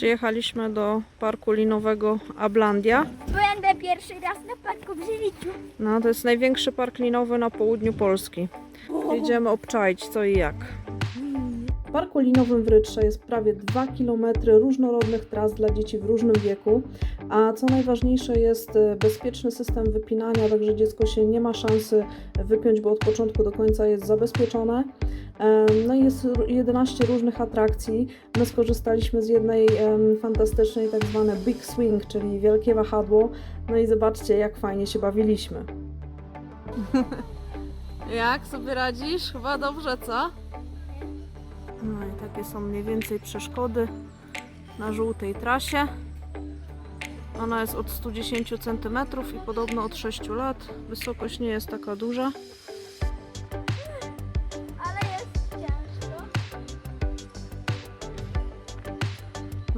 Przyjechaliśmy do parku linowego Ablandia. Będę pierwszy raz na parku w życiu. No, to jest największy park linowy na południu Polski. Idziemy obczaić co i jak. W parku linowym w Rytrze jest prawie 2 km różnorodnych tras dla dzieci w różnym wieku, a co najważniejsze jest e, bezpieczny system wypinania, także dziecko się nie ma szansy wypiąć, bo od początku do końca jest zabezpieczone. Em, No i jest r- 11 różnych atrakcji. My skorzystaliśmy z jednej fantastycznej, tak zwane Big Swing, czyli wielkie wahadło. No i zobaczcie, jak fajnie się bawiliśmy. jak sobie radzisz? Chyba dobrze, co? No i takie są mniej więcej przeszkody na żółtej trasie. Ona jest od 110 cm i podobno od 6 lat. Wysokość nie jest taka duża.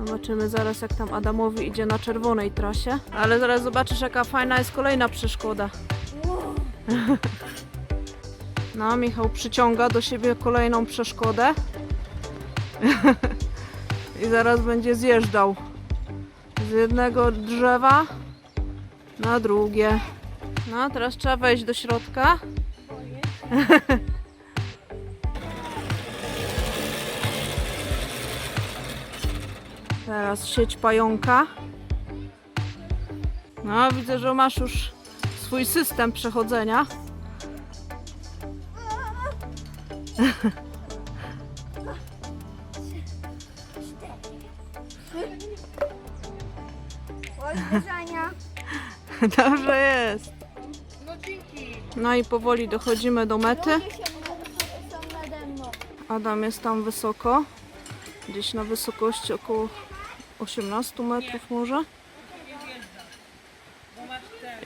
Zobaczymy zaraz jak tam Adamowi idzie na czerwonej trasie. Ale zaraz zobaczysz jaka fajna jest kolejna przeszkoda. No, Michał przyciąga do siebie kolejną przeszkodę. I zaraz będzie zjeżdżał z jednego drzewa na drugie. No, teraz trzeba wejść do środka. Teraz sieć pająka. No, widzę, że masz już swój system przechodzenia. Odwiedzania. Dobrze jest. No i powoli dochodzimy do mety. Mną. Adam jest tam wysoko. Gdzieś na wysokości około 18 metrów może.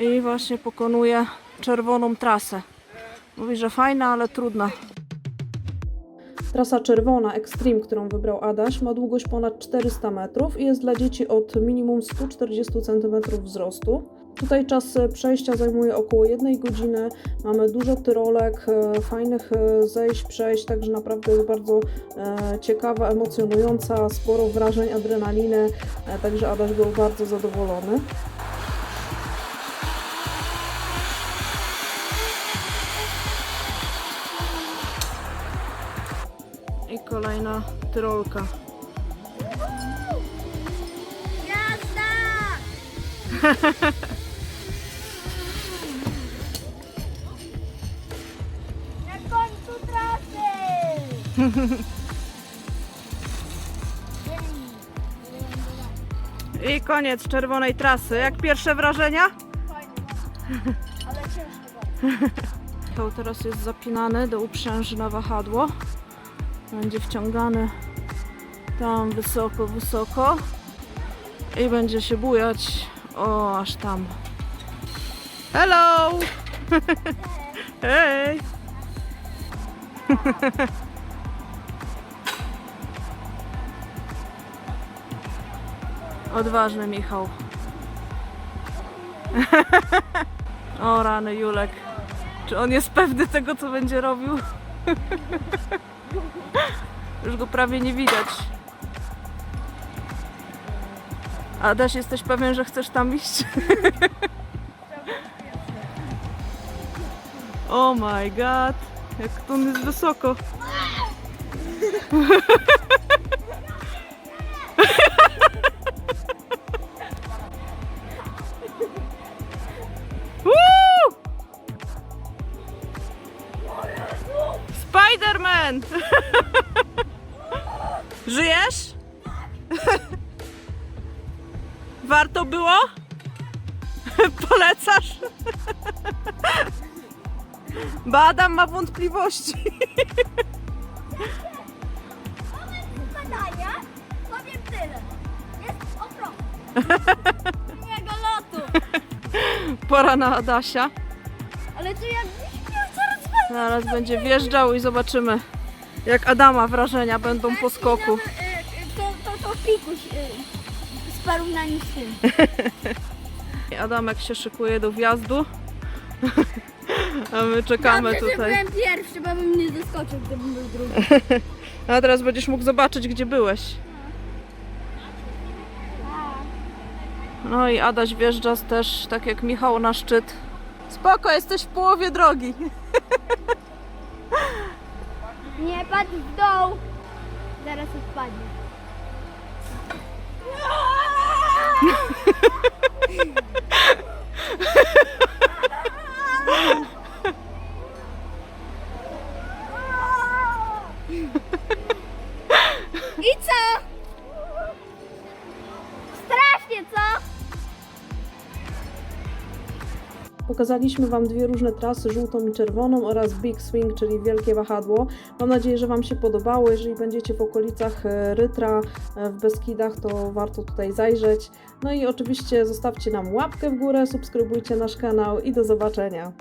I właśnie pokonuje czerwoną trasę. Mówi, że fajna, ale trudna. Trasa czerwona Extreme, którą wybrał Adaś, ma długość ponad 400 metrów i jest dla dzieci od minimum 140 cm wzrostu. Tutaj czas e, przejścia zajmuje około 1 godziny. Mamy dużo tyrolek, e, fajnych e, zejść, przejść, także naprawdę jest bardzo ciekawa, emocjonująca, sporo wrażeń, adrenaliny, także Adaś był bardzo zadowolony. Kolejna tyrolka. Jazda! Na końcu trasy! I koniec czerwonej trasy. Jak pierwsze wrażenia? Fajnie. Ale ciężko bardzo. To teraz jest zapinany do uprzęży na wahadło. Będzie wciągany tam wysoko, wysoko. I będzie się bujać. O, aż tam. Hello! Hej! Odważny Michał. O rany Julek. Czy on jest pewny tego, co będzie robił? Już go prawie nie widać. Adaś, jesteś pewien, że chcesz tam iść? oh my god. Jak on jest wysoko. Żyjesz? Warto było? Polecasz? Badam ma wątpliwości. Badania? Powiem tyle. Jest okrąg. Mojego lotu. Pora na Adasia. Ale tu jak. Zaraz będzie wjeżdżał i zobaczymy, jak Adama wrażenia będą po skoku. Y, y, To, to, to pikuś z porównaniu z tym. Adamek się szykuje do wjazdu. A my czekamy Dobrze, że tutaj. byłem pierwszy, bo bym nie zaskoczył, gdybym był drugi. A teraz będziesz mógł zobaczyć, gdzie byłeś. No i Adaś wjeżdża też, tak jak Michał, na szczyt. Spoko, jesteś w połowie drogi. Nie patrz w dół. Zaraz odpadnie. Pokazaliśmy Wam dwie różne trasy, żółtą i czerwoną oraz Big Swing, czyli wielkie wahadło. Mam nadzieję, że Wam się podobało. Jeżeli będziecie w okolicach e, Rytra e, w Beskidach, to warto tutaj zajrzeć. No i oczywiście zostawcie nam łapkę w górę, subskrybujcie nasz kanał i do zobaczenia.